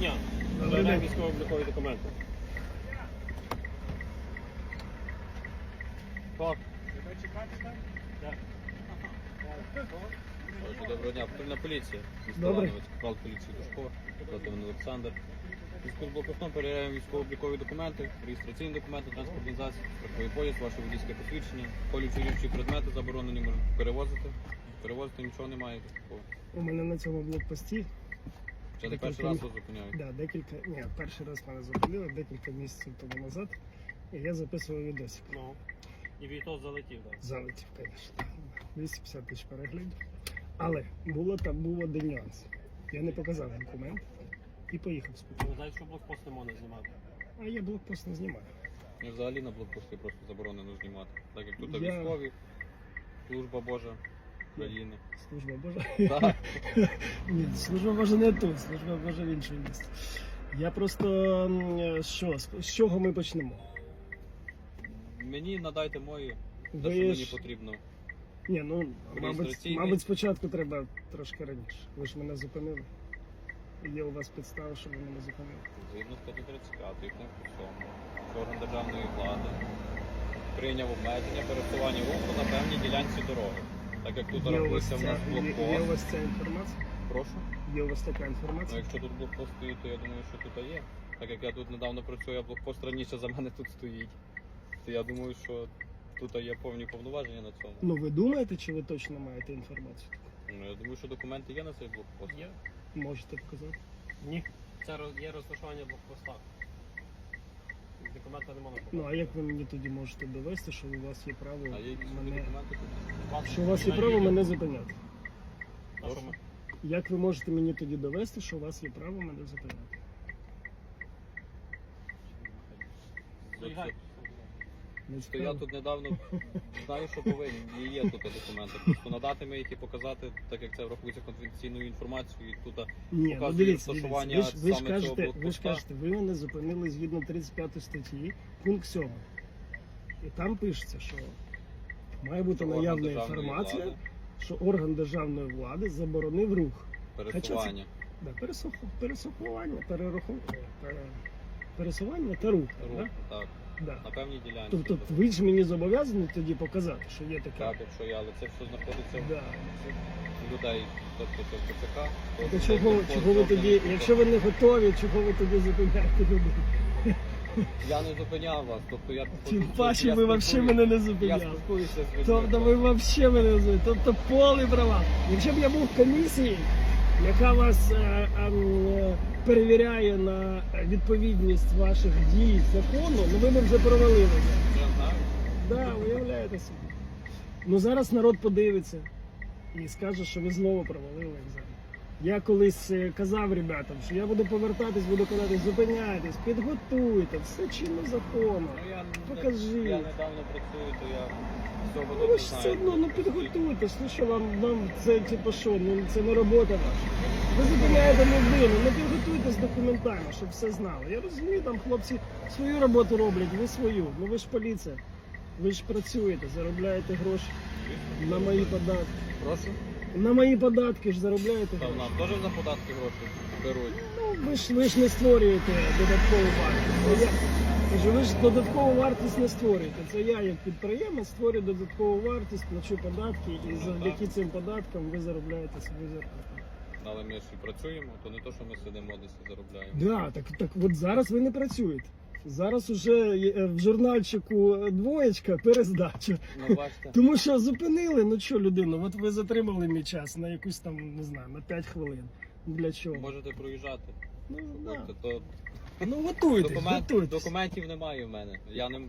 дня. Добрий військово-облікові документи. Так. Доброго дня, патрульна поліція. Добре. Капрал поліції Душко, мене Олександр. Військовоблоком перевіряємо військово-облікові документи, реєстраційні документи, транспортний засіб, страховий пояс, ваше водійське посвідчення, колючі річі предмети заборонені можуть перевозити. Перевозити нічого немає. У мене на цьому блокпості Вже не перший раз вас зупиняють. да, декілька. Ні, перший раз мене зупинили декілька місяців тому назад. І я записував відосик. Ну. І відео залетів, так. Залетів, звісно. 250 тисяч переглядів. Але було там був один нюанс. Я не показав документ і поїхав спокійно. Ви знаєте, що блокпост не можна знімати. А я блокпост не знімаю. І взагалі на блокпості просто заборонено знімати. Так як тут Я- військові, служба Божа України. Служба Божа. Так. Ні, служба Божа не тут, служба Божа в іншому місці. Я просто що, з з чого ми почнемо? Мені надайте мої, те, що Ви мені ж потрібно. Ні, ну мабуть, Реєстраційний. мабуть, спочатку треба трошки раніше. Ви ж мене зупинили. Є у вас підстава, що ви мене зупинили. Згідно статті 35 пункту 7, орган державної влади прийняв обмеження пересування руху на певній ділянці дороги. Так як тут рахується в нас є, є у вас ця інформація? Прошу. Є у вас така Ну, інформація? якщо тут блокпост стоїть, то я думаю, що тут є. Так як я тут недавно працюю, а блокпост раніше за мене тут стоїть. То я думаю, що тут є повні повноваження на цьому. Ну ви думаєте, чи ви точно маєте інформацію? Ну, я думаю, що документи є на цей блокпост. Є? Можете показати? Ні. Це роз- є розташування блокпоста. Документа не можна Ну а як ви мені тоді можете довести, що у вас є право А є якісь мене документи що у вас є право мене зупиняти? Як ви можете мені тоді довести, що у вас є право мене зупиняти? Заїжджайте. Не я тут недавно знаю, що повинен. І є тут документи. Просто надати ми їх і показати, так як це врахується конфіденційною інформацією. І тут Ні, ну показує дивіться, дивіться. розташування Ви ж, ви ж саме кажете, цього ви ж блокпоста. кажете, ви мене зупинили згідно 35 статті, пункт 7. І там пишеться, що має бути Орган наявна державної інформація, влади, що орган державної влади заборонив рух. пересування. Да, пересох, пересохування, перерахунку, пере, пересування та рух. так, Рух, Да? так. Да. На певній ділянці. Тобто ви ж мені зобов'язані тоді показати, що є таке. Так, якщо я, але це все знаходиться Да. в людей, тобто це в ТЦК. то То це чого, блокпост чого ви тоді, якщо ви не готові, чого ви тоді зупиняєте людей? Я не зупиняв вас, тобто я... Тим паче ви взагалі мене не Я спілкуюся з людьми. Тобто ви взагалі мене не зупиняли. Тобто повний права. Якщо б я був в комісії, яка вас е, е, перевіряє на відповідність ваших дій закону, ну ви не вже провалилися. Так. Да, уявляєте собі. Ну зараз народ подивиться і скаже, що ви знову провалили екзамен. Я колись е, казав ребятам, що я буду повертатись, буду казати, зупиняйтесь, підготуйте, все чинно законно. Ну, я, Покажи. я недавно працюю, то я всього Ну ви ж все одно, ну підготуйтесь, ну що вам, вам це типу що, ну це не робота ваша. Ви зупиняєте людину, ну підготуйтесь документально, щоб все знали. Я розумію, там хлопці свою роботу роблять, ви свою. Ну ви ж поліція. Ви ж працюєте, заробляєте гроші на мої податки. Прошу. На мої податки ж заробляєте Та в гроші. нас теж за податки гроші беруть. Ну ви ж ви ж не створюєте додаткову вартість. Я кажу, ви ж додаткову вартість не створюєте. Це я як підприємець створюю додаткову вартість, плачу податки, і завдяки цим податкам ви заробляєте свою зарплату. Але ми ж і працюємо, то не то, що ми сидимо десь і заробляємо. Да, так, так от зараз ви не працюєте. Зараз уже е, в журнальчику е, двоєчка перездача. Ну бачите, Тому що зупинили, ну що людину, от ви затримали мій час на якусь там, не знаю, на 5 хвилин. Для чого? можете проїжджати. Ну, да. То ну готуйтесь, документ, готуйтесь. документів немає в мене. Я не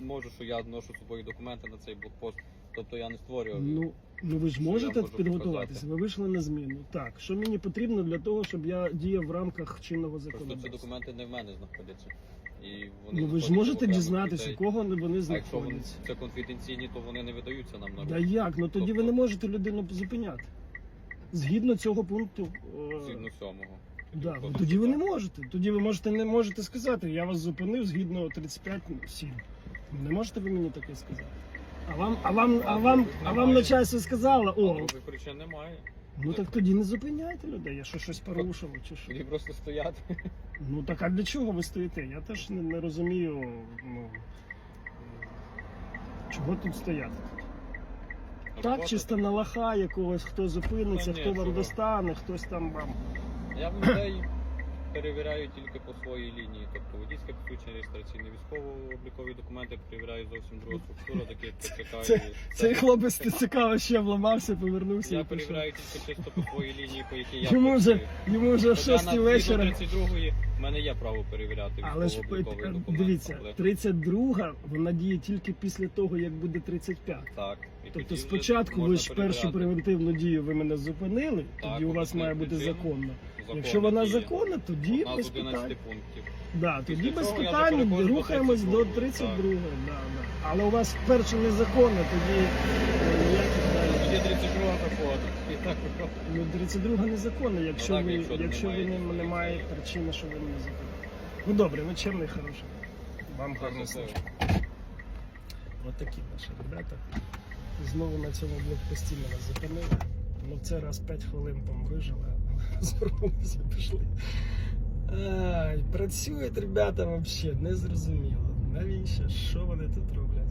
можу, що я ношу з собою документи на цей блокпост. Тобто я не створював. Ну, ну ви ж можете підготуватися. Ви вийшли на зміну. Так, що мені потрібно для того, щоб я діяв в рамках чинного Просто ці документи не в мене знаходяться. І вони Ну ви ж можете дізнатися, у кого вони А якщо вони знаходяться. це конфіденційні, то вони не видаються нам на Да руки. як? Ну тоді ви Тобто- не можете людину зупиняти. Згідно цього пункту. е, Згідно сьомого. Да, ну, тоді ви не можете. Тоді ви можете не можете сказати, я вас зупинив згідно 35-7. Не можете ви мені таке сказати. А вам, а вам, а вам, а вам начальство сказало, А о, других причин немає. Ну так тоді не зупиняйте людей, я що щось порушило, чи що. Тоді просто стояти. Ну так а для чого ви стоїте? Я теж не, не розумію, ну чого тут стояти? Так, чисто на лоха якогось, хто зупиниться, Та ні, хто вам чого. достане, хтось там вам. Я б людей перевіряю тільки по своїй лінії. Тобто водійське посвідчення, реєстраційне військово-облікові документи перевіряю зовсім друга структура, такі як ТЦК Це- і Цей хлопець ти цікаво ще вламався, повернувся Я і пішов. перевіряю тільки чисто по своїй лінії, по якій я Йому вже, працюю. йому вже в Хоча 6 згідно вечора. 32-ї в мене є право перевіряти Але ж військово-обліковий е, документ. дивіться, але- 32 вона діє тільки після того, як буде 35. Так. і Тобто тоді спочатку ви можна ж першу перевіряти. превентивну дію ви мене зупинили, Так, тоді у вас має бути законно. Якщо вона законна, тоді Одна без з 11 питань. пунктів. Да, тоді Після без цього я питань до рухаємось до 32-ї, 32 Да, да. Але у вас перше незаконно, тоді е, ніяких далі. Тоді 32 проходить. І так. Ну, 32 незаконно, якщо Ну так, ви, якщо якщо ви немає не, немає причини, що ви не зупинили. Ну добре, ну чемний, хороший. Вам гарно Це служити. Ось наші ребята. Знову на цьому блокпості мене зупинили. Ну це раз 5 хвилин там вижили, звернулися, пішли. Ай, працюють ребята взагалі, не зрозуміло. Навіщо? Що вони тут роблять?